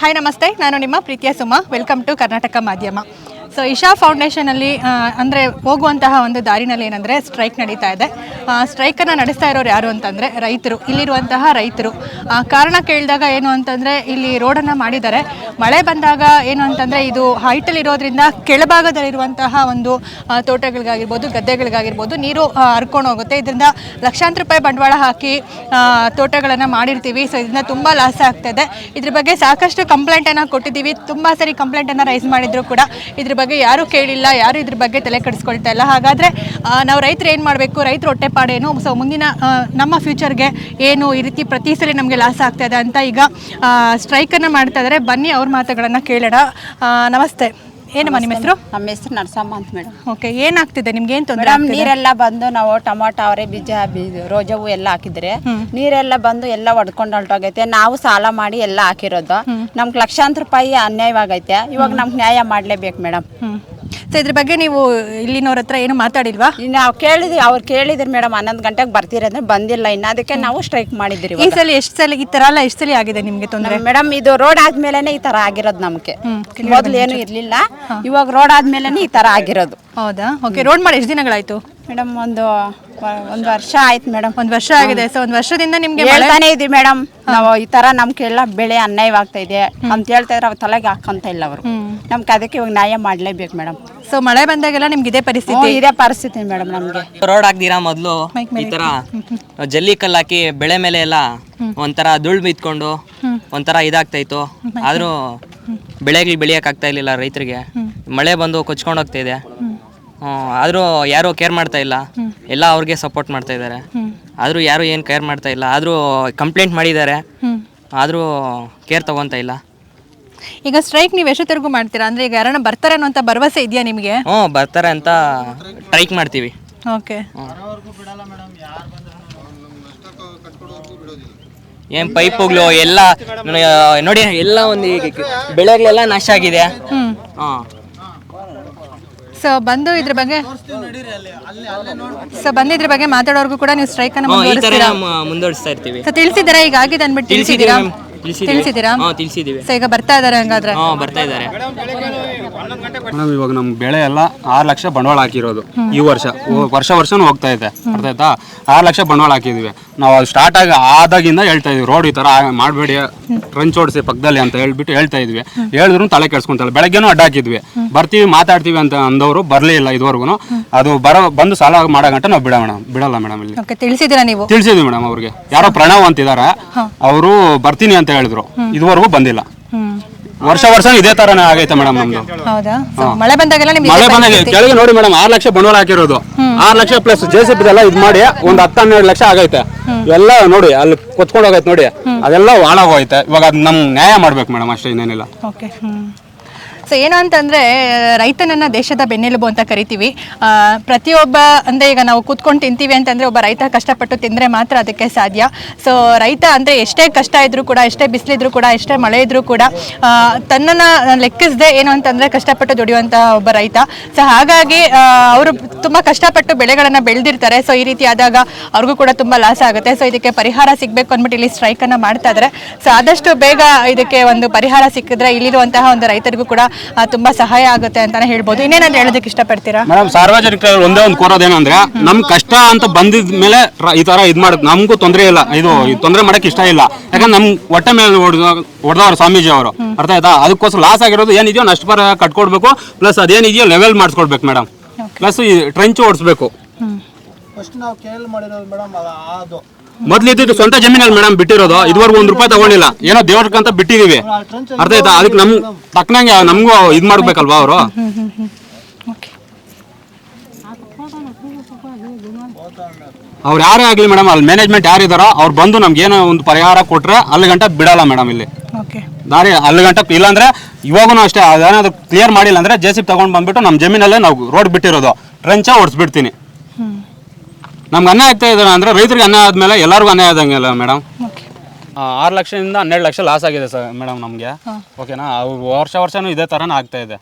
Hi ನಮಸ್ತೆ. ನಾನು ನಿಮ್ಮ ಪ್ರೀತಿಯ ಸುಮಾ. ವೆಲ್ಕಮ್ ಟು ಕರ್ನಾಟಕ ಮಾಧ್ಯಮ ಸೊ ಇಶಾ ಫೌಂಡೇಶನಲ್ಲಿ ಅಂದರೆ ಹೋಗುವಂತಹ ಒಂದು ದಾರಿನಲ್ಲಿ ಏನಂದರೆ ಸ್ಟ್ರೈಕ್ ನಡೀತಾ ಇದೆ. ಸ್ಟ್ರೈಕನ್ನು ನಡೆಸ್ತಾ ಇರೋರು ಯಾರು ಅಂತಂದರೆ ರೈತರು. ಇಲ್ಲಿರುವಂತಹ ರೈತರು. ಕಾರಣ ಕೇಳಿದಾಗ ಏನು ಅಂತಂದರೆ ಇಲ್ಲಿ ರೋಡನ್ನು ಮಾಡಿದ್ದಾರೆ. ಮಳೆ ಬಂದಾಗ ಏನು ಅಂತಂದರೆ ಇದು ಹೈಟಲ್ಲಿರೋದ್ರಿಂದ ಕೆಳಭಾಗದಲ್ಲಿರುವಂತಹ ಒಂದು ತೋಟಗಳಿಗಾಗಿರ್ಬೋದು, ಗದ್ದೆಗಳಿಗಾಗಿರ್ಬೋದು ನೀರು ಹರ್ಕೊಂಡು ಹೋಗುತ್ತೆ. ಇದರಿಂದ ಲಕ್ಷಾಂತರ ರೂಪಾಯಿ ಬಂಡವಾಳ ಹಾಕಿ ತೋಟಗಳನ್ನು ಮಾಡಿರ್ತೀವಿ. ಸೊ ಇದರಿಂದ ತುಂಬ ಲಾಸ್ ಆಗ್ತಾಯಿದೆ ಇದ್ರ ಬಗ್ಗೆ ಸಾಕಷ್ಟು ಕಂಪ್ಲೇಂಟನ್ನು ಕೊಟ್ಟಿದ್ದೀವಿ. ತುಂಬ ಸರಿ ಕಂಪ್ಲೇಂಟನ್ನು ರೈಸ್ ಮಾಡಿದ್ರು ಕೂಡ. ಇದ್ರ ಬಗ್ಗೆ ಯಾರೂ ಕೇಳಿಲ್ಲ, ಯಾರು ಇದ್ರ ಬಗ್ಗೆ ತಲೆ ಕೆಡಿಸ್ಕೊಳ್ತಾ ಇಲ್ಲ. ಹಾಗಾದರೆ ನಾವು ರೈತರು ಏನು ಮಾಡಬೇಕು? ರೈತರು ಹೊಟ್ಟೆಪಾಡೇನು ಸೊ ಮುಂದಿನ ನಮ್ಮ ಫ್ಯೂಚರ್ಗೆ ಏನು ಈ ರೀತಿ ಪ್ರತಿ ಸಲ ನಮಗೆ ಲಾಸ್ ಆಗ್ತಾ ಇದೆ ಅಂತ ಈಗ ಸ್ಟ್ರೈಕನ್ನು ಮಾಡ್ತಾ ಬನ್ನಿ ಅವ್ರ ಮಾತುಗಳನ್ನು ಕೇಳೋಣ. ನಮಸ್ತೆ. ಏನಮ್ಮ ನಿಮ್ಮ ಹೆಸರು? ನಮ್ಮ ಹೆಸರು ನರಸಮ್ಮ ಅಂತ ಮೇಡಮ್. ಓಕೆ ಏನಾಗ್ತಿದೆ? ನಿಮ್ಗೆ ಏನು ತೊಂದರೆ ಮೇಡಮ್ ನೀರೆಲ್ಲ ಬಂದು ನಾವು ಟೊಮಾಟೊ ಅವರೆ ಬೀಜ ಬೀಜ ರೋಜ ಹೂವು ಎಲ್ಲ ಹಾಕಿದ್ರೆ ನೀರೆಲ್ಲ ಬಂದು ಎಲ್ಲ ಒಡ್ಕೊಂಡು ಹೊರಟೋಗೈತೆ. ನಾವು ಸಾಲ ಮಾಡಿ ಎಲ್ಲ ಹಾಕಿರೋದು. ನಮ್ಗೆ ಲಕ್ಷಾಂತರ ರೂಪಾಯಿ ಅನ್ಯಾಯವಾಗೈತೆ. ಇವಾಗ ನಮ್ಗೆ ನ್ಯಾಯ ಮಾಡಲೇಬೇಕು ಮೇಡಮ್. ಸೊ ಇದ್ರ ಬಗ್ಗೆ ನೀವು ಇಲ್ಲಿನವ್ರ ಹತ್ರ ಏನು ಮಾತಾಡಿಲ್ವಾ? ನಾವು ಕೇಳಿದ್ವಿ ಅವ್ರು ಕೇಳಿದ್ರು ಮೇಡಮ್ ಹನ್ನೊಂದು ಗಂಟೆಗೆ ಬರ್ತೀರಂದ್ರೆ ಬಂದಿಲ್ಲ ಇನ್ನು ಅದಕ್ಕೆ ನಾವು ಸ್ಟ್ರೈಕ್ ಮಾಡಿದ್ರಿ ಈ ಸಲ ಎಷ್ಟು ಸಲ ಈ ತರ ಎಲ್ಲ ಎಷ್ಟು ಸಲ ಆಗಿದೆ ನಿಮಗೆ ತೊಂದರೆ? ಮೇಡಮ್ ಇದು ರೋಡ್ ಆದ್ಮೇಲೆನೆ ಈ ತರ ಆಗಿರೋದು ನಮ್ಗೆ. ಮೊದಲು ಏನು ಇರ್ಲಿಲ್ಲ. ಇವಾಗ ರೋಡ್ ಆದ್ಮೇಲೆ ಈ ತರ ಆಗಿರೋದು. ಹೌದಾ? ಓಕೆ ರೋಡ್ ಮಾಡಿ ಎಷ್ಟು ದಿನಗಳಾಯ್ತು? ಮೇಡಮ್ ಒಂದು ಒಂದು ವರ್ಷ ಆಯ್ತು ಮೇಡಮ್. ಒಂದು ವರ್ಷ ಆಗಿದೆ. ಸೊ ಒಂದು ವರ್ಷದಿಂದ ನಿಮಗೆ ಹೇಳ್ತಾನೆ ಇದೀವಿ ಮೇಡಮ್. ನಾವು ಈ ತರ ನಮ್ಗೆಲ್ಲ ಬೆಳೆ ಅನ್ಯಾಯವಾಗ್ತಾ ಇದೆ ಅಂತ ಹೇಳ್ತಾ ಇದ್ರೆ ಅವ್ರ ತಲೆಗೆ ಹಾಕಂತ ಇಲ್ಲ ಅವರು. ನಮ್ಗೆ ಅದಕ್ಕೆ ಇವಾಗ ನ್ಯಾಯ ಮಾಡ್ಲೇಬೇಕು ಮೇಡಮ್. ಸೊ ಮಳೆ ಬಂದಾಗೆಲ್ಲ ನಿಮ್ಗೆ ಇದೇ ಪರಿಸ್ಥಿತಿ? ಇದೇ ಪರಿಸ್ಥಿತಿ ಮೇಡಮ್ ನಮ್ಗೆ. ರೋಡ್ ಹಾಕ್ದಿರಾ ಮೊದಲು? ಈ ತರ ಜಲ್ಲಿ ಕಲ್ಲು ಹಾಕಿ ಬೆಳೆ ಮೇಲೆ ಎಲ್ಲ ಒಂಥರ ದುಳ್ ಬಿತ್ಕೊಂಡು ಒಂಥರ ಇದಾಗ್ತಾ ಇತ್ತು ಆದ್ರೂ ಬೆಳೆಗಳು ಬೆಳೆಯಕ್ ಆಗ್ತಾ ಇರ್ಲಿಲ್ಲ ರೈತರಿಗೆ. ಮಳೆ ಬಂದು ಕೊಚ್ಕೊಂಡು ಹೋಗ್ತಾ ಇದೆ ಹ್ಮ್, ಆದ್ರೂ ಯಾರು ಕೇರ್ ಮಾಡ್ತಾ ಇಲ್ಲ. ಎಲ್ಲ ಅವ್ರಿಗೆ ಸಪೋರ್ಟ್ ಮಾಡ್ತಾ ಇದ್ದಾರೆ ಆದ್ರೂ ಯಾರು ಏನು ಕೇರ್ ಮಾಡ್ತಾ ಇಲ್ಲ. ಆದ್ರೂ ಕಂಪ್ಲೇಂಟ್ ಮಾಡಿದ್ದಾರೆ. ಆದ್ರೂ ಕೇರ್ ತಗೊಂತ ಇಲ್ಲ. ಈಗ ಸ್ಟ್ರೈಕ್ ನೀವು ಎಷ್ಟೊತ್ತರೆಗೂ ಮಾಡ್ತೀರಾ? ಅಂದ್ರೆ ಈಗ ಯಾರನ್ನ ಬರ್ತಾರೆ ಅನ್ನೋಂಥ ಭರವಸೆ ಇದೆಯಾ ನಿಮಗೆ? ಹ್ಞೂ ಬರ್ತಾರೆ ಅಂತ ಟ್ರೈಕ್ ಮಾಡ್ತೀವಿ. ಓಕೆ. ಏನ್ ಹೋಗ್ಲು ಎಲ್ಲ ನ- ನೋಡಿ ಎಲ್ಲ ಒಂದು ಈಗ ಬೆಳೆಗಳೆಲ್ಲ ನಾಶ ಆಗಿದೆ. ಹ್ಮ್. ಹಾಂ ಸೊ ಬಂದು ಇದ್ರ ಬಗ್ಗೆ ಸೊ ಬಂದು ಇದ್ರ ಬಗ್ಗೆ ಮಾತಾಡೋರ್ಗು ಕೂಡ ನೀವು ಸ್ಟ್ರೈಕ್ ಅನ್ನ ಈ ಮುಂದುವರಿಸ್ತಾ ಇರ್ತೀವಿ. ಸೊ ತಿಳಿಸಿದ್ದೀರಾ? ಈಗ ಆಗಿದೆ ಅಂದ್ಬಿಟ್ಟು ತಿಳಿಸಿದ್ದೀರಾ? ತಿಳಿಸಿದ್ದೀರಾ? ಹಾಂ ತಿಳಿಸಿದೀವಿ ಸೊ ಈಗ ಬರ್ತಾ ಇದಾರೆ ಹಂಗಾದ್ರೆ? ಹಾ ಬರ್ತಾ ಇದ್ದಾರೆ. ಮೇಡಮ್ ಇವಾಗ ನಮ್ಮ ಬೆಳೆ ಎಲ್ಲ ಆರು ಲಕ್ಷ ಬಂಡವಾಳ ಹಾಕಿರೋದು ಈ ವರ್ಷ. ವರ್ಷ ವರ್ಷನೂ ಹೋಗ್ತಾ ಇದೆ. ಅರ್ಥ ಆಯ್ತಾ? ಆರು ಲಕ್ಷ ಬಂಡವಾಳ ಹಾಕಿದ್ವಿ. ನಾವು ಅದು ಸ್ಟಾರ್ಟ್ ಆಗಿ ಆದಾಗಿಂದ ಹೇಳ್ತಾ ಇದ್ವಿ. ರೋಡ್ ಈ ತರ ಮಾಡಬೇಡಿ ಟ್ರಂಚ್ ಓಡಿಸಿ ಪಕ್ಕದಲ್ಲಿ ಅಂತ ಹೇಳ್ಬಿಟ್ಟು ಹೇಳ್ತಾ ಇದ್ವಿ. ಹೇಳಿದ್ರು ತಲೆ ಕೆಡ್ಸ್ಕೊಂತಾರೆ ಬೆಳಗ್ಗೆನೂ ಅಡ್ಡ ಹಾಕಿದ್ವಿ. ಬರ್ತೀವಿ ಮಾತಾಡ್ತೀವಿ ಅಂತ ಅಂದವರು ಬರಲೇ ಇಲ್ಲ ಇದುವರೆಗೂ ಅದು ಬರೋ ಬಂದು ಸಾಲ ಮಾಡೋ ಗಂಟ ನಾವು ಬಿಡ ಮೇಡಮ್ ಬಿಡಲ್ಲ ಮೇಡಮ್ ಇಲ್ಲಿ. ಓಕೆ ತಿಳಿಸಿದ್ದೀರಾ ನೀವು? ತಿಳಿಸಿದ್ವಿ ಮೇಡಮ್ ಅವ್ರಿಗೆ. ಯಾರೋ ಪ್ರಣವ್ ಅಂತಿದಾರ ಅವರು ಬರ್ತೀನಿ ಅಂತ ಹೇಳಿದ್ರು. ಇದುವರೆಗೂ ಬಂದಿಲ್ಲ. ವರ್ಷ ವರ್ಷ ಇದೇ ತರನೇ ಆಗೈತೆ ಮೇಡಮ್ ನಮ್ದು. ಹೌದಾ? ಮಳೆ ಬಂದಾಗೆಲ್ಲ ನಿಮ್ಗೆ ಮಳೆ ಬಂದಾಗ ಕೆಳಗೆ ನೋಡಿ ಮೇಡಮ್ ಆರ್ ಲಕ್ಷ ಬಂಡವಾಳ ಹಾಕಿರೋದು. ಆರ್ ಲಕ್ಷ ಪ್ಲಸ್ ಜೆ ಸಿ ಎಲ್ಲ ಇದ್ ಮಾಡಿ ಒಂದ್ ಹತ್ತ ಹನ್ನೆರಡು ಲಕ್ಷ ಆಗೈತೆ. ಎಲ್ಲ ನೋಡಿ ಅಲ್ಲಿ ಕೊಚ್ಕೊಂಡು ಹೋಗೈತೆ ನೋಡಿ. ಅದೆಲ್ಲ ಹಾಳಾಗೋಯ್ತೆ ಇವಾಗ ಅದ್ ನಮ್ ನ್ಯಾಯ ಮಾಡ್ಬೇಕು ಮೇಡಮ್ ಅಷ್ಟೇ ಇನ್ನೇನಿಲ್ಲ. ಓಕೆ ಹ್ಮ್. ಸೊ ಏನು ಅಂತಂದರೆ, ರೈತನನ್ನು ದೇಶದ ಬೆನ್ನೆಲುಬು ಅಂತ ಕರಿತೀವಿ. ಪ್ರತಿಯೊಬ್ಬ, ಅಂದರೆ ಈಗ ನಾವು ಕೂತ್ಕೊಂಡು ತಿಂತೀವಿ ಅಂತಂದರೆ ಒಬ್ಬ ರೈತ ಕಷ್ಟಪಟ್ಟು ತಿಂದರೆ ಮಾತ್ರ ಅದಕ್ಕೆ ಸಾಧ್ಯ. ಸೊ ರೈತ ಅಂದರೆ ಎಷ್ಟೇ ಕಷ್ಟ ಇದ್ದರೂ ಕೂಡ, ಎಷ್ಟೇ ಬಿಸಿಲಿದ್ರು ಕೂಡ, ಎಷ್ಟೇ ಮಳೆ ಇದ್ದರೂ ಕೂಡ ತನ್ನನ್ನು ಲೆಕ್ಕಿಸದೆ ಏನು ಅಂತಂದರೆ ಕಷ್ಟಪಟ್ಟು ದುಡಿಯುವಂಥ ಒಬ್ಬ ರೈತ. ಸೊ ಹಾಗಾಗಿ ಅವರು ತುಂಬ ಕಷ್ಟಪಟ್ಟು ಬೆಳೆಗಳನ್ನು ಬೆಳೆದಿರ್ತಾರೆ. ಸೊ ಈ ರೀತಿ ಆದಾಗ ಅವ್ರಿಗೂ ಕೂಡ ತುಂಬ ಲಾಸ್ ಆಗುತ್ತೆ. ಸೊ ಇದಕ್ಕೆ ಪರಿಹಾರ ಸಿಗಬೇಕು ಅಂದ್ಬಿಟ್ಟು ಇಲ್ಲಿ ಸ್ಟ್ರೈಕನ್ನು ಮಾಡ್ತಾ ಇದ್ದಾರೆ ಸೊ ಆದಷ್ಟು ಬೇಗ ಇದಕ್ಕೆ ಒಂದು ಪರಿಹಾರ ಸಿಕ್ಕಿದ್ರೆ ಇಲ್ಲಿರುವಂತಹ ಒಂದು ರೈತರಿಗೂ ಕೂಡ ತುಂಬಾ ಸಹಾಯ ಆಗುತ್ತೆ ಅಂತಾನೆ ಹೇಳ್ಬೋದು. ಇನ್ನೇನಾದ್ರು ಹೇಳೋದಕ್ಕೆ ಇಷ್ಟಪಡ್ತೀರಾ? ಮೇಡಮ್ ಸಾರ್ವಜನಿಕರು ಒಂದೇ ಒಂದು ಕೋರೋದೇನಂದ್ರೆ ನಮ್ ಕಷ್ಟ ಅಂತ ಬಂದಿದ ಮೇಲೆ ರ- ಈ ತರ ಇದ್ ಮಾಡ ನಮಗೂ ತೊಂದರೆ ಇಲ್ಲ. ಇದು ತೊಂದರೆ ಮಾಡಕ್ ಇಷ್ಟ ಇಲ್ಲ. ಯಾಕಂದ್ರೆ ನಮ್ ಹೊಟ್ಟೆ ಮೇಲೆ ಹೊಡೆದವ್ರು ಸ್ವಾಮೀಜಿ ಅವರು. ಅರ್ಥ ಆಯ್ತಾ? ಅದಕ್ಕೋಸ್ಕರ ಲಾಸ್ ಆಗಿರೋದು ಏನಿದೆಯೋ ನಷ್ಟಪರ ಕಟ್ಕೊಡ್ಬೇಕು ಪ್ಲಸ್ ಅದೇನಿದೆಯೋ ಲೆವೆಲ್ ಮಾಡಿಸ್ಕೊಡ್ಬೇಕು ಮೇಡಮ್. ಪ್ಲಸ್ ಈ ಟ್ರೆಂಚ್ ಓಡಿಸ್ಬೇಕು. ಫಸ್ಟ್ ನಾವು ಕೇಳಿ ಮಾಡಿರೋದು ಮೇಡಮ್ ಅದು. ಮೊದ್ಲು ಇದ್ದಿದ್ದು ಸ್ವಂತ ಜಮೀನಲ್ಲಿ ಮೇಡಮ್ ಬಿಟ್ಟಿರೋದು. ಇದುವರೆಗೂ ಒಂದ್ ರೂಪಾಯಿ ತಗೊಂಡಿಲ್ಲ. ಏನೋ ದೇವ್ರಕ್ಕಂತ ಬಿಟ್ಟಿದೀವಿ. ಅರ್ಥ ಆಯ್ತಾ? ಅದಕ್ಕೆ ನಮ್ ತಕ್ಕನಂಗೆ ನಮಗೂ ಇದ್ ಮಾಡ್ಬೇಕಲ್ವಾ ಅವರು? ಅವ್ರು ಯಾರೇ ಆಗ್ಲಿ ಮೇಡಮ್ ಅಲ್ಲಿ ಮ್ಯಾನೇಜ್ಮೆಂಟ್ ಯಾರಿದಾರೋ ಅವ್ರು ಬಂದು ನಮ್ಗೆ ಏನೋ ಒಂದು ಪರಿಹಾರ ಕೊಟ್ರೆ ಅಲ್ಲಿ ಗಂಟ ಬಿಡಲ್ಲ ಮೇಡಮ್ ಇಲ್ಲಿ. ದಾರಿ ಅಲ್ಲಿ ಗಂಟ ಇಲ್ಲಾಂದ್ರೆ ಇವಾಗೂ ಅಷ್ಟೇ ಅದೇನಾದ್ರು ಕ್ಲಿಯರ್ ಮಾಡಿಲ್ಲ ಅಂದ್ರೆ ಜೆ ಸಿ ತಗೊಂಡ್ ಬಂದ್ಬಿಟ್ಟು ನಮ್ಮ ಜಮೀನಲ್ಲೇ ನಾವು ರೋಡ್ ಬಿಟ್ಟಿರೋದು. ಟ್ರೆಂಚ ಓಡಿಸ್ಬಿಡ್ತೀನಿ. ನಮ್ಗೆ ಅನ್ಯಾಯ ಆಗ್ತಾ ಇದ್ದಾರೆ ಅಂದರೆ ರೈತರಿಗೆ ಅನ್ಯಾಯ ಆದಮೇಲೆ ಎಲ್ಲರಿಗೂ ಅನ್ಯಾಯ ಆದಂಗಿಲ್ಲ ಮೇಡಮ್ ಆರು ಲಕ್ಷದಿಂದ ಹನ್ನೆರಡು ಲಕ್ಷ ಲಾಸ್ ಆಗಿದೆ ಸರ್ ಮೇಡಮ್ ನಮಗೆ. ಓಕೆನಾ ವರ್ಷ ವರ್ಷನೂ ಇದೇ ಥರನೇ ಆಗ್ತಾ ಇದೆ.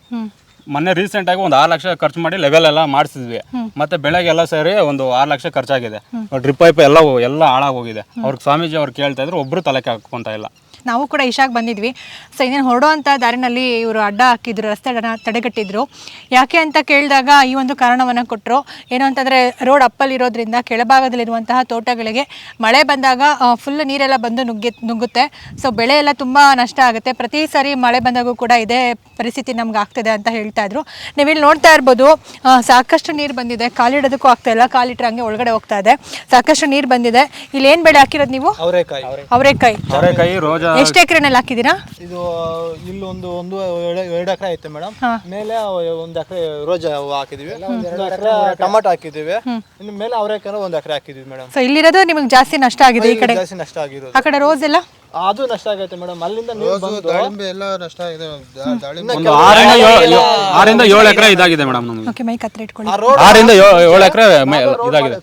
ಮೊನ್ನೆ ರೀಸೆಂಟ್ ಆಗಿ ಒಂದು ಆರು ಲಕ್ಷ ಖರ್ಚು ಮಾಡಿ ಲೆವೆಲ್ ಎಲ್ಲ ಮಾಡಿಸಿದ್ವಿ. ಮತ್ತೆ ಬೆಳೆಗೆಲ್ಲ ಸೇರಿ ಒಂದು ಆರು ಲಕ್ಷ ಖರ್ಚಾಗಿದೆ. ಡ್ರಿಪ್ ಪೈಪ್ ಎಲ್ಲ ಎಲ್ಲ ಹಾಳಾಗೋಗಿದೆ ಅವ್ರಿಗೆ ಸ್ವಾಮೀಜಿ ಅವ್ರು ಕೇಳ್ತಾ ಇದ್ರು ಒಬ್ರು ತಲೆಗೆ ಹಾಕೊಂತ ಇಲ್ಲ. ನಾವು ಕೂಡ ಇಶಾಗ್ ಬಂದಿದ್ವಿ. ಸೊ ಇನ್ನೇನು ಹೊರಡುವಂಥ ದಾರಿನಲ್ಲಿ ಇವರು ಅಡ್ಡ ಹಾಕಿದ್ರು ರಸ್ತೆ ಅಡ್ಡ ತಡೆಗಟ್ಟಿದ್ರು. ಯಾಕೆ ಅಂತ ಕೇಳಿದಾಗ ಈ ಒಂದು ಕಾರಣವನ್ನು ಕೊಟ್ಟರು ಏನು ಅಂತಂದರೆ ರೋಡ್ ಅಪ್ಪಲ್ಲಿರೋದ್ರಿಂದ ಕೆಳಭಾಗದಲ್ಲಿರುವಂತಹ ತೋಟಗಳಿಗೆ ಮಳೆ ಬಂದಾಗ ಫುಲ್ ನೀರೆಲ್ಲ ಬಂದು ನುಗ್ಗಿ ನುಗ್ಗುತ್ತೆ. ಸೊ ಬೆಳೆ ಎಲ್ಲ ತುಂಬ ನಷ್ಟ ಆಗುತ್ತೆ. ಪ್ರತಿ ಸಾರಿ ಮಳೆ ಬಂದಾಗೂ ಕೂಡ ಇದೇ ಪರಿಸ್ಥಿತಿ ನಮ್ಗೆ ಆಗ್ತಿದೆ ಅಂತ ಹೇಳ್ತಾ ಇದ್ರು. ನೀವಿಲ್ಲಿ ನೋಡ್ತಾ ಇರ್ಬೋದು ಸಾಕಷ್ಟು ನೀರು ಬಂದಿದೆ. ಕಾಲಿಡೋದಕ್ಕೂ ಆಗ್ತಾ ಇಲ್ಲ. ಕಾಲಿಟ್ರೆ ಹಂಗೆ ಒಳಗಡೆ ಹೋಗ್ತಾ ಇದೆ. ಸಾಕಷ್ಟು ನೀರು ಬಂದಿದೆ. ಇಲ್ಲಿ ಏನು ಬೆಳೆ ಹಾಕಿರೋದು ನೀವು? ಅವರೇಕಾಯಿ. ಅವರೇಕಾಯಿ. ಅವರೇಕಾಯಿ ರೋಜಾ ಎಷ್ಟು ಎಕರೆನಲ್ಲಿ ಹಾಕಿದ್ದೀರಾ? ಇದು ಇಲ್ಲಿ ಒಂದು ಒಂದು ಎರಡು ಎರಡು ಎಕರೆ ಐತೆ ಮೇಡಮ್. ಮೇಲೆ ಒಂದು ಎಕರೆ ರೋಜಾ ಹೂವು ಹಾಕಿದೀವಿ ಒಂದು ಎಕರೆ ಟೊಮಾಟೋ ಹಾಕಿದೀವಿ ಇನ್ನು ಮೇಲೆ ಅವರೇಕಾಯಿ ಒಂದು ಎಕರೆ ಹಾಕಿದೀವಿ ಮೇಡಮ್. ಸೊ ಇಲ್ಲಿರೋದು ನಿಮಗೆ ಜಾಸ್ತಿ ನಷ್ಟ ಆಗಿದೆ ಈ ಕಡೆ? ಜಾಸ್ತಿ ನಷ್ಟ ಆಗಿರೋದು. ಆ ಕಡೆ ರೋಸ್ ಎಲ್ಲ? ಅದು ನಷ್ಟ ಆಗೈತೆ ಮೇಡಮ್. ಅಲ್ಲಿಂದ ನೀರು ಬಂದು ಎಲ್ಲ ನಷ್ಟ ಆಗಿದೆ ಒಂದು ಆರರಿಂದ ಏಳು ಆರರಿಂದ ಏಳು ಎಕರೆ ಇದಾಗಿದೆ. ಮೇಡಮ್ ನಮಗೆ ಓಕೆ ಮೈಕ್ ಹತ್ರ ಇಟ್ಕೊಳ್ಳಿ. ಆ ರೋಡ್ ಆರರಿಂದ ಏಳು ಎಕರೆ ಇದಾಗಿದೆ.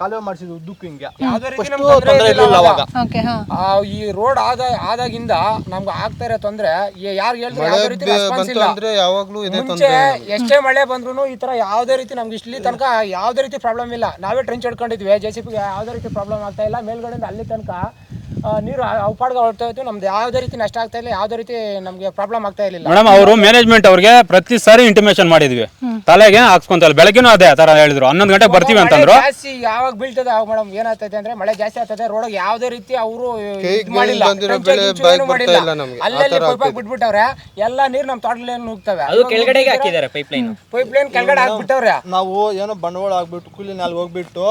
ಕಾಲುವೆ ಮಾಡಿಸಿದ್ದು ಉದ್ದಕ್ಕೂ ಹಿಂಗೆ. First ತೊಂದ್ರೆ ಇರ್ಲಿಲ್ಲ ಅವಾಗ. ಓಕೆ ಹಾಂ. ಆ, ಈ ರೋಡ್ ಆದ ಆದಾಗಿಂದ ನಮ್ಗೆ ಆಗ್ತಾ ಇರೋ ತೊಂದ್ರೆ ಯಾರು ಹೇಳಿದ್ರು ಯಾವ್ದೇ ರೀತಿ ರೆಸ್ಪಾನ್ಸ್ ಇಲ್ಲ. ಅಂದ್ರೆ ಯಾವಾಗ್ಲೂ ಇದೆ ಮುಂಚೆ ಎಷ್ಟೇ ಮಳೆ ಬಂದ್ರು ಈ ತರ ಯಾವ್ದೇ ರೀತಿ ನಮ್ಗೆ ಇಲ್ಲಿ ತನಕ ಯಾವ್ದೇ ರೀತಿ ಪ್ರಾಬ್ಲಮ್ ಇಲ್ಲ. ನಾವೇ ಟ್ರೆಂಚ್ ಹಿಡ್ಕೊಂಡಿದ್ವಿ. ಜೆ ಸಿ ಯಾವ್ದೇ ರೀತಿ ಪ್ರಾಬ್ಲಮ್ ಆಗ್ತಾ ಇಲ್ಲ. ಮೇಲ್ಗಡೆಯಿಂದ ಅಲ್ಲಿ ತನಕ ಆ, ನೀರು ಅವುಪಾಡ್ಗೆ ಹೊರಡ್ತಾ ಇತ್ತು ನಮ್ದು ಯಾವುದೇ ರೀತಿ ನಷ್ಟ ಆಗ್ತಾ ಇಲ್ಲ ಯಾವುದೇ ರೀತಿ ನಮ್ಗೆ ಪ್ರಾಬ್ಲಮ್ ಆಗ್ತಾ ಇರಲಿಲ್ಲ ಮೇಡಮ್ ಅವರು ಮ್ಯಾನೇಜ್ಮೆಂಟ್ ಅವ್ರಿಗೆ ಪ್ರತಿ ಸಾರಿ ಇಂಟಿಮೇಷನ್ ಮಾಡಿದ್ವಿ. ತಲೆಗೆ ಹಾಕ್ಸ್ಕೊಂತಲ್ಲ ಬೆಳಗ್ಗೆ ಅದೇ ತರ ಹೇಳಿದ್ರು. ಹನ್ನೊಂದು ಗಂಟೆಗೆ ಬರ್ತೀವಿ ಅಂತಂದ್ರು. ಜಾಸ್ತಿ ಯಾವಾಗ ಬೀಳ್ತದೆ ಅವಾಗ ಮೇಡಮ್? ಏನಾಗ್ತೈತೆ ಅಂದ್ರೆ ಮಳೆ ಜಾಸ್ತಿ ಆಗ್ತದೆ ರೋಡ್ ಯಾವ್ದೇ ರೀತಿ ಅವರು ಮಾಡಿಲ್ಲ. ಬಂದಿರೋ trench ಬೆಳೆ ಗಿಂಚು ಬಾಯ್ಗೆ ಏನೂ ಬರ್ತಾ ಇಲ್ಲ ನಮ್ಗೆ. ಆ ಅಲ್ಲಲ್ಲಿ ಥರ ಪೈಪಾಗಿ ಬಿಟ್ಬಿಟ್ಟವ್ರೆ ಎಲ್ಲಾ ನೀರ್ ನಮ್ ತೋಟದಲ್ಲಿ ನುಗ್ತವೆ ಅದು ಕೆಳಗಡೆಗೆ ಹಾಕಿದ್ದಾರೆ ಪೈಪ್ ಲೈನ್ ಪೈಪ್ ಲೈನ್ ಕೆಳಗಡೆ ಹಾಕ್ಬಿಟ್ಟವ್ರೆ. ನಾವು ಏನೋ ಬಂಡವಾಳ ಹಾಕ್ಬಿಟ್ಟು ಕೂಲಿ ನಾಲ್ ಹೋಗ್ಬಿಟ್ಟು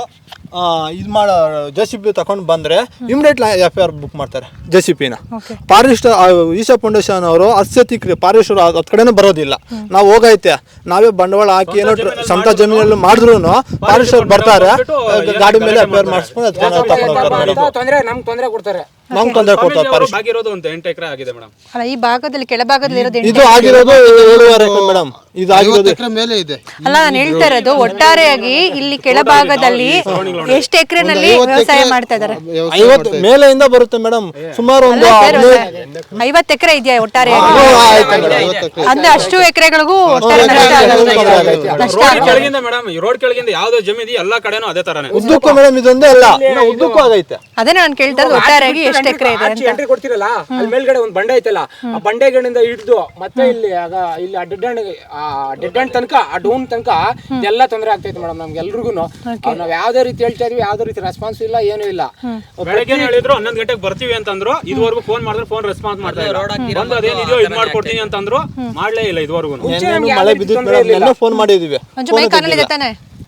ಇದು ಮಾಡೋ ಜೆ ಸಿ ಪಿ ತಗೊಂಡು ಬಂದ್ರೆ immediate F I R book ಮಾಡ್ತಾರೆ ಜೆ ಸಿ ಪಿನ ಫಾರೆಸ್ಟ್ ಈಶಾ ಫೌಂಡೇಶನ್ ಅವರು ಅಸತಿ ಫಾರೆಸ್ಟ್ ಹತ್ ಕಡೆನೂ ಬರೋದಿಲ್ಲ. ನಾವು ಹೋಗೈತೆ. ನಾವೇ ಬಂಡವಾಳ ಹಾಕಿ ಏನೋ ಸ್ವಂತ ಜಮೀನಲ್ಲಿ ಮಾಡಿದ್ರು ಫಾರೆಸ್ಟ್ ಬರ್ತಾರೆ. ಗಾಡಿ ಮೇಲೆ ಅಪೇರ್ ಮಾಡಿಸ್ಕೊಂಡು ತೊಂದ್ರೆ ನಮ್ಗೆ ತೊಂದರೆ ಕೊಡ್ತಾರೆ. ನಮ್ಗೆ ತೊಂದರೆ ಕೊಡ್ತಾರೆ ಪರಿಸ್ಥಿತಿ ಆಗಿರೋದು ಒಂದು ಎಂಟು ಎಕರೆ ಆಗಿದೆ ಮೇಡಮ್. ಅಲ್ಲ ಈ ಭಾಗದಲ್ಲಿ ಕೆಳಭಾಗದಲ್ಲಿ ಇರೋದು ಇದು ಆಗಿರೋದು ಏಳುವರೆ ಮೇಡಮ್. ಇದು ಆಗಿರೋದು ಎಕರೆ ಮೇಲೆ ಇದೆ. ಅಲ್ಲ ನಾನು ಹೇಳ್ತಾ ಇರೋದು ಒಟ್ಟಾರೆಯಾಗಿ ಇಲ್ಲಿ ಕೆಳಭಾಗದಲ್ಲಿ ಎಷ್ಟು ಎಕರೆನಲ್ಲಿ ವ್ಯವಸಾಯ ಮಾಡ್ತಾ ಇದ್ದಾರೆ? ಐವತ್ತು ಮೇಲೆಯಿಂದ ಬರುತ್ತೆ ಮೇಡಮ್. ಸುಮಾರು ಒಂದು ಐವತ್ತು ಎಕರೆ ಇದೆಯಾ ಒಟ್ಟಾರೆ ಅಂದ್ರೆ ಅಷ್ಟು ಎಕರೆಗಳಿಗೂ ಒಟ್ಟಾರೆ ನಷ್ಟ ಆಗುತ್ತೆ. ನಷ್ಟ ಆಗುತ್ತೆ. ಕೆಳಗಿಂದ ಮೇಡಮ್ ಈ ರೋಡ್ ಕೆಳಗಿಂದ ಯಾವ್ದು ಜಮೀನು ಎಲ್ಲಾ ಕಡೆನೂ ಅದೇ ತರನೇ. ಉದ್ದಕ್ಕೂ ಮೇಡಮ್ ಇದೊಂದೇ ಅಲ್ಲ. ಇನ್ನು ಉದ್ದಕ್ಕೂ ಆಗೈತೆ. ಅದೇ ನಾನು ಕೇಳ್ತಾ ಇರೋದು ಒಟ್ಟಾರೆಯಾಗಿ ಎಷ್ಟು ಎಕರೆ ಇದೆ ಅಂತ. ಎಂಟ್ರಿ ಕೊಡ್ತಿರಲ್ಲ ಅಲ್ಲಿ ಮೇಲ್ಗಡೆ ಒಂದು ಬಂಡೆ ಐತಲ್ಲ ಆ ಬಂಡೆಗಳಿಂದ ಹಿಡಿದು ಮತ್ತೆ ಇಲ್ಲಿ ಆಗ ಇಲ್ಲಿ ಆ ಡೆಡ್ ಹ್ಯಾಂಡ್ ಆ ಡೆಡ್ ಹ್ಯಾಂಡ್ ತನಕ ಆ ಡೋನ್ ತನಕ ಎಲ್ಲ ತೊಂದರೆ ಆಗ್ತೈತೆ ಮೇಡಮ್ ನಮ್ಗೆ ಎಲ್ರಿಗೂ ನಾವು ಯಾವ್ದೇ ರೀತಿ ಹೇಳ್ತಾ ಇದ್ವಿ ಯಾವ್ದೇ ರೀತಿ ರೆಸ್ಪಾನ್ಸ್ ಇಲ್ಲ ಏನೂ ಇಲ್ಲ. ಬೆಳಗ್ಗೆ ಹೇಳಿದ್ರು ಹನ್ನೊಂದು ಗಂಟೆಗೆ ಬರ್ತೀವಿ ಅಂತಂದ್ರು ಇದುವರೆಗೂ ಫೋನ್ ಮಾಡಿದ್ರೆ ಫೋನ್ ರೆಸ್ಪಾನ್ಸ್ ಮಾಡ್ತಾ ಇಲ್ಲ. ಬಂದು ಅದೇನಿದೆಯೋ ಇದು ಮಾಡ್ಕೊಡ್ತೀನಿ ಅಂತಂದ್ರು ಮಾಡ್ಲೇ ಇಲ್ಲ ಇದುವರೆಗೂ ಮಳೆ ನೆನ್ನೆ ಫೋನ್ ಮಾಡಿದೀವಿ.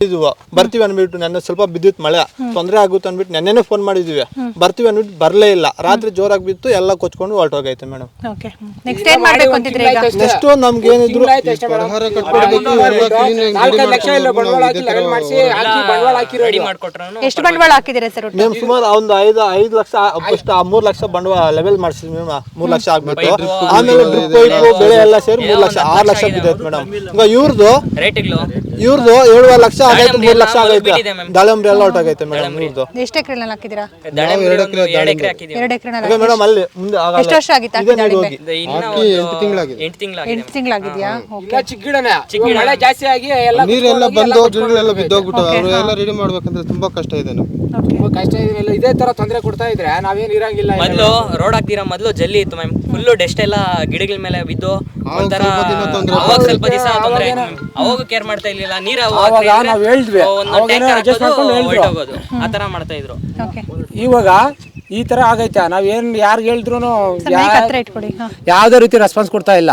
ಒಂಚೂರು ಮೈ ಕಾಣಲಿದೆ ತಾನೆ ಇದು ಬರ್ತೀವಿ ಅನ್ಬಿಟ್ಟು ನೆನ್ನೆ ಸ್ವಲ್ಪ ವಿದ್ಯುತ್ ಮಳೆ. ತೊಂದರೆ ಆಗುತ್ತೆ ಅನ್ಬಿಟ್ಟು ನೆನ್ನೆ ಫೋನ್ ಮಾಡಿದ್ವಿ. ಬರ್ತೀವಿ ಅನ್ಬಿಟ್ಟು ಬರಲೇ ಇಲ್ಲ. ರಾತ್ರಿ ಜೋರಾಗಿ ಬಿತ್ತು ಎಲ್ಲ ಕೊಚ್ಕೊಂಡು ಹೊರಟೋಗೈತೆ ಮೇಡಮ್ ಓಕೆ ನೆಕ್ಸ್ಟ್ ಏನ್ ಮಾಡ್ಬೇಕು ಅಂತಿದ್ರೆ ಈಗ? ನೆಕ್ಸ್ಟ್ ನಮ್ಗೆ ಏನಿದ್ರು ಎಷ್ಟು ಬಂಡವಾಳ ಸರ್ ಒಟ್ಟು? ಮೇಮ್ ಸುಮಾರು ಒಂದು ಐದು ಐದು ಲಕ್ಷ ಫಸ್ಟ್ ಮೂರ್ ಲಕ್ಷ ಬಂಡವಾಳ ಲೆವೆಲ್ ಮಾಡಿಸಿದ್ವಿ ಮೇಮ್ ಮೂರ್ ಲಕ್ಷ ಆಗ್ಬಿಟ್ಟು. ಆಮೇಲೆ ಡ್ರಿಪ್ ಪೈಪು ಬೆಳೆ ಎಲ್ಲ ಸೇರಿ ಮೂರ್ ಲಕ್ಷ ಆರು ಲಕ್ಷ ಬಿದ್ದೈತೆ ಮೇಡಮ್ ಈಗ ಇವ್ರದ್ದು ಇವ್ರದ್ದು ಏಳುವರೆ ಲಕ್ಷ ಆಗೈತೆ ಮೂರ್ ಲಕ್ಷ ಆಗೈತೆ ಎಲ್ಲ ಮೇಡಮ್ ಇವ್ರದ್ದು ಎಷ್ಟು ಎಕರೆನಲ್ಲಿ ಹಾಕಿದ್ದೀರಾ? ದಾಳಿಂಬೆ ಒಂದು ಎರಡು ಎಕರೆ ಹಾಕಿದೀವಿ ಎರಡು ಎಕರೆನಲ್ಲಿ ಮೇಡಮ್ ಅಲ್ಲಿ ಮುಂದೆ ಆಗಲ್ಲ. ಎಷ್ಟು ವರ್ಷ ಆಗಿತ್ತು ಹಾಕಿ ದಾಳಿಂಬೆ ಎಂಟು ತಿಂಗಳಾಗಿದೆ. ಎಂಟು ತಿಂಗಳಾಗಿದೆ ಎಂಟು ತಿಂಗಳಾಗಿದೆಯಾ? ಇಲ್ಲ ಚಿಕ್ಕ ಮಳೆ ಜಾಸ್ತಿ ಆಗಿ ಎಲ್ಲ ನೀರೆಲ್ಲ ಬಂದು ಬಿದ್ದೋಗ್ಬಿಟ್ಟು ಅವ್ರು ಎಲ್ಲ ರೆಡಿ ಮಾಡ್ಬೇಕಂದ್ರೆ ತುಂಬಾ ಕಷ್ಟ ಇದೆ ನಮ್ಗೆ. ತುಂಬಾ ಕಷ್ಟ ಇದೆ ಇದೇ ತರ ತೊಂದರೆ ಕೊಡ್ತಾ ಇದ್ರೆ ನಾವೇನ್ ಇರಂಗಿಲ್ಲ. ಮೊದಲು ರೋಡ್ ಹಾಕ್ತೀರಾ? ಮೊದಲು ಜಲ್ಲಿ ಇತ್ತು ಮ್ಯಾಮ್. ಫುಲ್ಲು ಡೆಸ್ಟ್ ಎಲ್ಲ ಗಿಡಗಳ ಮೇಲೆ ಬಿದ್ದು ಒಂಥರ ಅವಾಗ ಸ್ವಲ್ಪ ದಿವಸ ತೊಂದರೆ. ಅವಾಗ ಕೇರ್ ಮಾಡ್ತಾ ಇರ್ಲಿಲ್ಲ. ನೀರು ಅವಾಗ ನಾವ್ ಹೇಳಿದ್ವಿ. ಒಂದು ಅವಾಗ ಏನೋ ಟ್ಯಾಂಕರ್ adjust ಮಾಡ್ಕೊಂಡು ಹೇಳಿದ್ರು. ಆ ತರ ಮಾಡ್ತಾ ಇದ್ರು. ಓಕೆ. ಇವಾಗ ಈ ತರ ಆಗೈತೆ? ನಾವೇನ್ ಯಾರು ಹೇಳಿದ್ರು ಯಾವ್ದೇ ರೀತಿ ರೆಸ್ಪಾನ್ಸ್ ಕೊಡ್ತಾ ಇಲ್ಲ.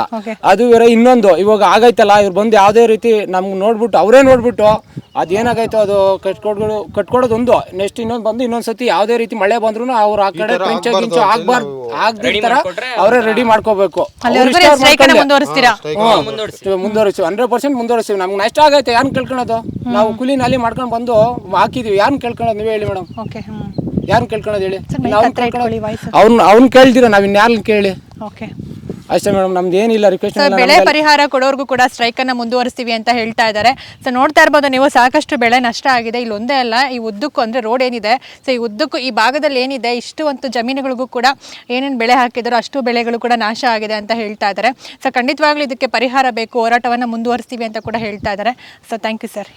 ಅದು ಬೇರೆ ಇನ್ನೊಂದು ಇವಾಗ ಆಗೈತಲ್ಲ ಇವ್ರು ಬಂದು ಯಾವ್ದೇ ರೀತಿ ನಮ್ಗೆ ನೋಡ್ಬಿಟ್ಟು ಅವರೇ ನೋಡ್ಬಿಟ್ಟು ಅದೇನಾಗೈತೋ ಅದು ಕಟ್ಕೊಡ್ಗಳು ಕಟ್ಕೊಡೋದು ಒಂದು ನೆಕ್ಸ್ಟ್ ಇನ್ನೊಂದು ಬಂದು ಇನ್ನೊಂದ್ ಸತಿ ಯಾವ್ದೇ ರೀತಿ ಮಳೆ ಬಂದ್ರು ಅವ್ರು ಆ ಕಡೆ ಆಗ್ಬಾರ್ದು ಆಗ್ದಿರ್ತಾರ ಅವರೇ ರೆಡಿ ಮಾಡ್ಕೋಬೇಕು. ಅಲ್ಲಿವರೆಗೂ ಸ್ಟ್ರೈಕ್ ಅನ್ನ ಮುಂದುವರಿಸ್ತೀರಾ? ಮುಂದುವರಿಸಿ ಹಂಡ್ರೆಡ್ ಪರ್ಸೆಂಟ್ ಮುಂದುವರಿಸ್ತೀವಿ ನಮ್ಗೆ ನಷ್ಟ ಆಗೈತೆ ಯಾರು ಕೇಳ್ಕೊಳೋದು? ನಾವು ಕೂಲಿ ನಾಲಿ ಮಾಡ್ಕೊಂಡು ಬಂದು ಹಾಕಿದೀವಿ ಯಾರು ಕೇಳ್ಕೊಳೋದು ನೀವೇ ಹೇಳಿ ಮೇಡಮ್ ಯಾರು ಕೇಳ್ಕೊಳೋದು ಹೇಳಿ? ಅವ್ನು ಅವ್ನು ಕೇಳ್ತೀರ ನಾವ್ ಇನ್ಯಾರನ್ನ ಕೇಳಿ? ಓಕೆ. ಅಷ್ಟೇ ಮೇಡಮ್ ನಮ್ದು ಏನಿಲ್ಲ ರಿಕ್ವೆಸ್ಟ್ ಬೆಳೆ ಪರಿಹಾರ ಕೊಡೋರ್ಗೂ ಕೂಡ ಸ್ಟ್ರೈಕ್ ಅನ್ನ ಮುಂದುವರಿಸ್ತೀವಿ ಅಂತ ಹೇಳ್ತಾ ಇದ್ದಾರೆ ಸೊ ನೋಡ್ತಾ ಇರ್ಬೋದು ನೀವು ಸಾಕಷ್ಟು ಬೆಳೆ ನಷ್ಟ ಆಗಿದೆ. ಇಲ್ಲಿ ಒಂದೇ ಅಲ್ಲ ಈ ಉದ್ದಕ್ಕೂ ಅಂದ್ರೆ ರೋಡ್ ಏನಿದೆ ಸೊ ಈ ಉದ್ದಕ್ಕೂ ಈ ಭಾಗದಲ್ಲಿ ಏನಿದೆ ಇಷ್ಟು ಒಂದು ಜಮೀನುಗಳಿಗೂ ಕೂಡ ಏನೇನು ಬೆಳೆ ಹಾಕಿದ್ರು ಅಷ್ಟು ಬೆಳೆಗಳು ಕೂಡ ನಾಶ ಆಗಿದೆ ಅಂತ ಹೇಳ್ತಾ ಇದ್ದಾರೆ ಸೊ ಖಂಡಿತವಾಗ್ಲೂ ಇದಕ್ಕೆ ಪರಿಹಾರ ಬೇಕು ಹೋರಾಟವನ್ನು ಮುಂದುವರಿಸ್ತೀವಿ ಅಂತ ಕೂಡ ಹೇಳ್ತಾ ಇದ್ದಾರೆ ಸೊ ಥ್ಯಾಂಕ್ ಯು ಸರ್